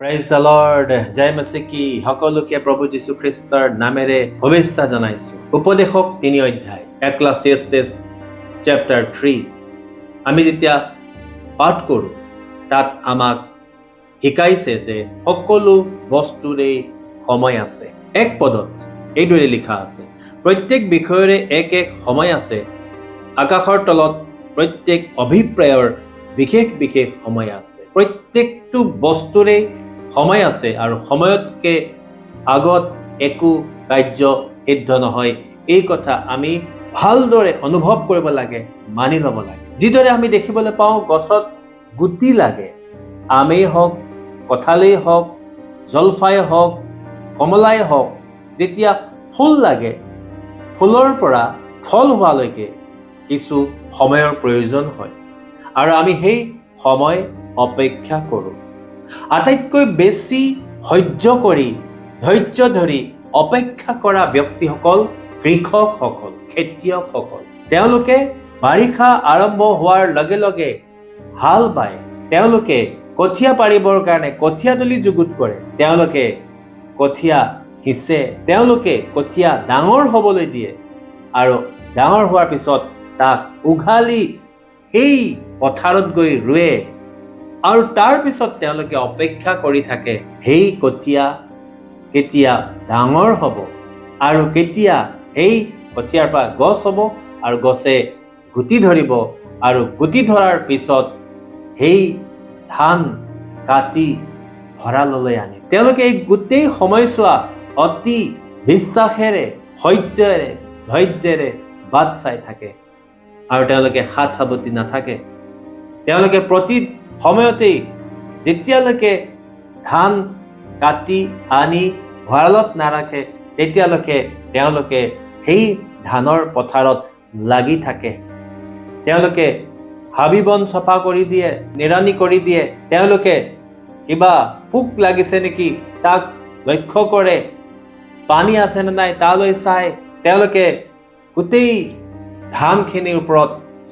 Prize the Lord জয় মাচিকি সকলোকে প্ৰভু যীশুখ্ৰীষ্টৰ নামেৰে শুভেচ্ছা জনাইছো। উপদেশক তিনি অধ্যায় এক্লাছিয়াষ্টেছ চেপ্টাৰ থ্ৰী আমি যেতিয়া পাঠ কৰোঁ, তাত আমাক শিকাইছে যে সকলো বস্তুৰে সময় আছে। এক পদত এইদৰে লিখা আছে, প্ৰত্যেক বিষয়ৰে এক এক সময় আছে। আকাশৰ তলত প্ৰত্যেক অভিপ্ৰায়ৰ বিশেষ বিশেষ সময় আছে। প্ৰত্যেকটো বস্তুৰে সময় আছে আৰু সময়তকে আগত একো কাৰ্য সিদ্ধ নহয়। এই কথা আমি ভালদৰে অনুভৱ কৰিব লাগে মানি ল'ব লাগে। যিদৰে আমি দেখিবলৈ পাওঁ গছত গুটি লাগে। আমেই হওক কঁঠালেই হওক জলফাই হওক কমলাই হওক যেতিয়া ফুল লাগে ফুলৰ পৰা ফল হোৱালৈকে কিছু সময়ৰ প্ৰয়োজন হয়। আৰু আমি সেই সময় অপেক্ষা কৰোঁ। আটাইতকৈ বেছি সহ্য কৰি ধৈৰ্য ধৰি অপেক্ষা কৰা ব্যক্তিসকল কৃষকসকল খেতিয়কসকল। তেওঁলোকে বাৰিষা আৰম্ভ হোৱাৰ লগে লগে হাল বায়। তেওঁলোকে কঠীয়া পাৰিবৰ কাৰণে কঠীয়া তুলি যুগুত কৰে। তেওঁলোকে কঠীয়া সিঁচে। তেওঁলোকে কঠীয়া ডাঙৰ হ'বলৈ দিয়ে। আৰু ডাঙৰ হোৱাৰ পিছত তাক উঘালি সেই পথাৰত গৈ ৰুৱে। আৰু তাৰ পিছত তেওঁলোকে অপেক্ষা কৰি থাকে সেই কঠীয়া, কেতিয়া ডাঙৰ হ'ব আৰু কেতিয়া সেই কঠীয়াৰ পৰা গছ হ'ব আৰু গছে গুটি ধৰিব আৰু গুটি ধৰাৰ পিছত সেই ধান কাটি ভঁৰাললৈ আনে তেওঁলোকে এই গোটেই সময়ছোৱা অতি বিশ্বাসেৰে, সহ্যৰে, ধৈৰ্যেৰে বাট চাই থাকে আৰু তেওঁলোকে হাত সাৱতি নাথাকে। তেওঁলোকে প্ৰতি সময়তেই যেতিয়ালৈকে ধান কাটি আনি, ভঁৰালত নাৰাখে, তেতিয়ালৈকে তেওঁলোকে সেই ধানৰ পথাৰত লাগি থাকে। তেওঁলোকে হাবি বন চফা কৰি দিয়ে, নিৰানি কৰি দিয়ে। তেওঁলোকে কিবা পোক লাগিছে নেকি তাক লক্ষ্য কৰে। পানী আছেনে নাই তালৈ চাই তেওঁলোকে গোটেই ধানখিনিৰ ওপৰত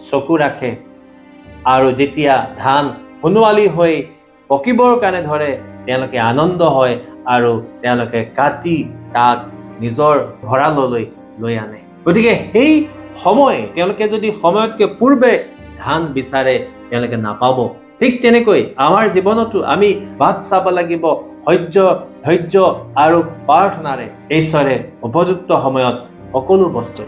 চকু ৰাখে। আৰু যেতিয়া ধান সোণোৱালী হৈ পকিবৰ কাৰণে ধৰে, তেওঁলোকে আনন্দ হয় আৰু তেওঁলোকে কাটি তাক নিজৰ ভঁৰাললৈ লৈ আনে। গতিকে সেই সময় তেওঁলোকে যদি সময়তকৈ পূৰ্বে ধান বিচাৰে, তেওঁলোকে নাপাব। ঠিক তেনেকৈ আমাৰ জীৱনতো আমি বাট চাব লাগিব, সহ্য, ধৈৰ্য আৰু প্ৰাৰ্থনাৰে। ঈশ্বৰে উপযুক্ত সময়ত সকলো বস্তু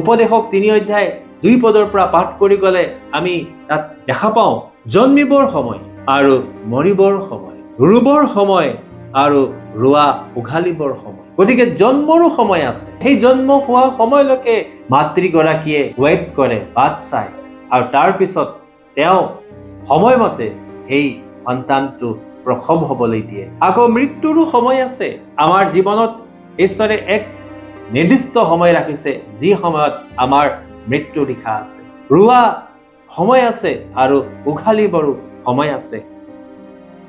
উপদেশক তিনি অধ্যায় দুই পদৰ পৰা পাঠ কৰি গ'লে আমি তাত দেখা পাওঁ জন্মিবৰ সময় আৰু মৰিবৰ সময়, ৰুবৰ সময় আৰু ৰোৱা উঘালিবৰ সময়। গতিকে জন্মৰো সময় আছে। সেই জন্ম হোৱা সময়লৈকে মাতৃগৰাকীয়ে ৱেইট কৰে, বাট চায়। আৰু তাৰপিছত তেওঁ সময়মতে সেই সন্তানটো প্ৰসৱ হ'বলৈ দিয়ে। আকৌ মৃত্যুৰো সময় আছে। আমাৰ জীৱনত ঈশ্বৰে এক নিৰ্দিষ্ট সময় ৰাখিছে, যি সময়ত আমাৰ মৃত্যু লিখা আছে। ৰোৱা সময় আছে আৰু উঘালিবৰো সময় আছে।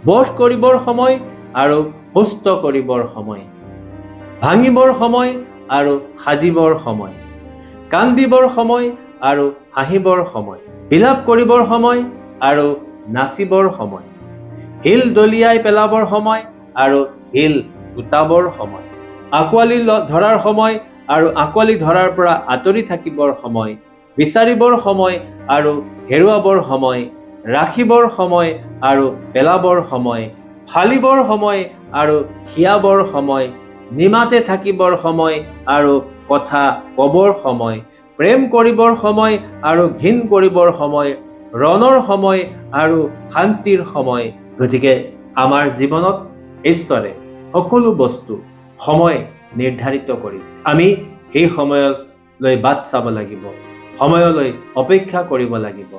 বধ কৰিবৰ সময় আৰু সুস্থ কৰিবৰ সময়। ভাঙিবৰ সময় আৰু সাজিবৰ সময়। কান্দিবৰ সময় আৰু হাঁহিবৰ সময়। বিলাপ কৰিবৰ সময় আৰু নাচিবৰ সময়। শিল দলিয়াই পেলাবৰ সময় আৰু শিল গোটাবৰ সময়। আঁকোৱালি ধৰাৰ সময় আৰু আঁকোৱালি ধৰাৰ পৰা আঁতৰি থাকিবৰ সময় বিচাৰিবৰ সময় আৰু হেৰুৱাবৰ সময় ৰাখিবৰ সময় আৰু পেলাবৰ সময় ফালিবৰ সময় আৰু হিয়াবৰ সময় নিমাতে থাকিবৰ সময় আৰু কথা ক'বৰ সময় প্ৰেম কৰিবৰ সময় আৰু ঘীন কৰিবৰ সময় ৰণৰ সময় আৰু শান্তিৰ সময়। গতিকে আমাৰ জীৱনত ঈশ্বৰে সকলো বস্তু সময় নিৰ্ধাৰিত কৰিছে। আমি সেই সময়লৈ বাট চাব লাগিব, সময়লৈ অপেক্ষা কৰিব লাগিব।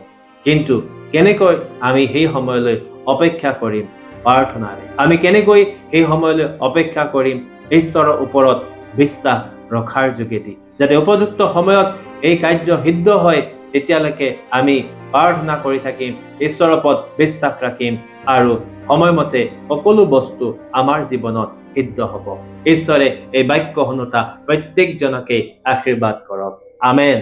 কিন্তু কেনেকৈ আমি সেই সময়লৈ অপেক্ষা কৰিম প্ৰাৰ্থনাৰে আমি কেনেকৈ সেই সময়লৈ অপেক্ষা কৰিম, ঈশ্বৰৰ ওপৰত বিশ্বাস ৰখাৰ যোগেদি। যাতে উপযুক্ত সময়ত এই কাৰ্য সিদ্ধ হয়, তেতিয়ালৈকে আমি প্ৰাৰ্থনা কৰি থাকিম, ঈশ্বৰৰ ওপৰত বিশ্বাস ৰাখিম আৰু সময়মতে সকলো বস্তু আমাৰ জীৱনত সিদ্ধ হ'ব। ঈশ্বৰে এই বাক্য শুনোতা প্ৰত্যেকজনকে আশীৰ্বাদ কৰক। আমেন।